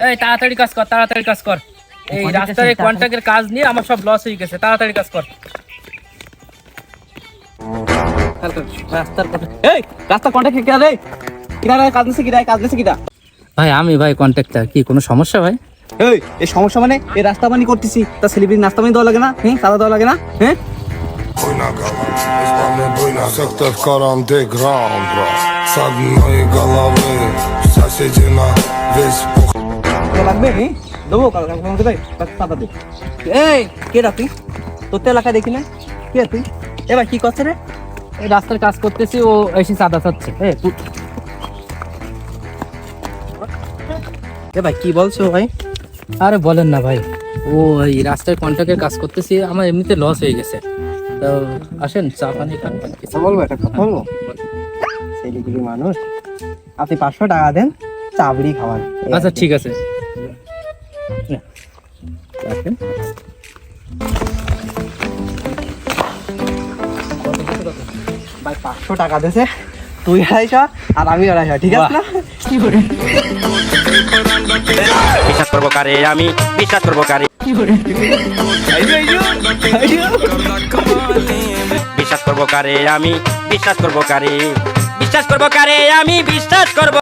এই তাড়াতাড়ি কাজ কর তাড়াতাড়ি কাজ কর এই রাস্তার আছে, কন্ট্রাক্টের কাজ নিয়ে আমার সব লস হয়ে গেছে তাড়াতাড়ি কাজ কর রাস্তার এই রে কিরা রে কাজ দিছে কিরা কাজ দিছে কিরা ভাই আমি ভাই কন্ট্রাক্টর কি কোনো সমস্যা ভাই এই এই সমস্যা মানে এই রাস্তা বানি করতেছি তা সেলিব্রিটি নাস্তা বানি দেওয়া লাগে না হ্যাঁ সাদা দেওয়া লাগে না হ্যাঁ কে লাগবে হ্যাঁ? দেবো কাল কাল কাল দে এই কে রা তুই? তোর তো এলাকা দেখি না। কে তুই? এবার কি করছে রে? এই রাস্তার কাজ করতেছি ও এসে চাঁদা চাচ্ছে এ এ ভাই কি বলছো ভাই? আরে বলেন না ভাই। ও এই রাস্তার কন্ট্রাক্টের কাজ করতেছি আমার এমনিতে লস হয়ে গেছে। তো আসেন চা পানি খান বলব একটা কথা বলব? সেলিব্রিটি মানুষ আপনি পাঁচশো টাকা দেন চাবড়ি খাওয়ান। আচ্ছা ঠিক আছে। রাখেন ভাই পাঁচশো টাকা দিয়েছে তুই আড়াইশো আর আমি আড়াইশো ঠিক আছে না? কি করে? বিশ্বাস করব কারে? আমি বিশ্বাস করব কারে? বিশ্বাস করব কারে? আমি বিশ্বাস করব কারে? বিশ্বাস করব কারে? আমি বিশ্বাস করব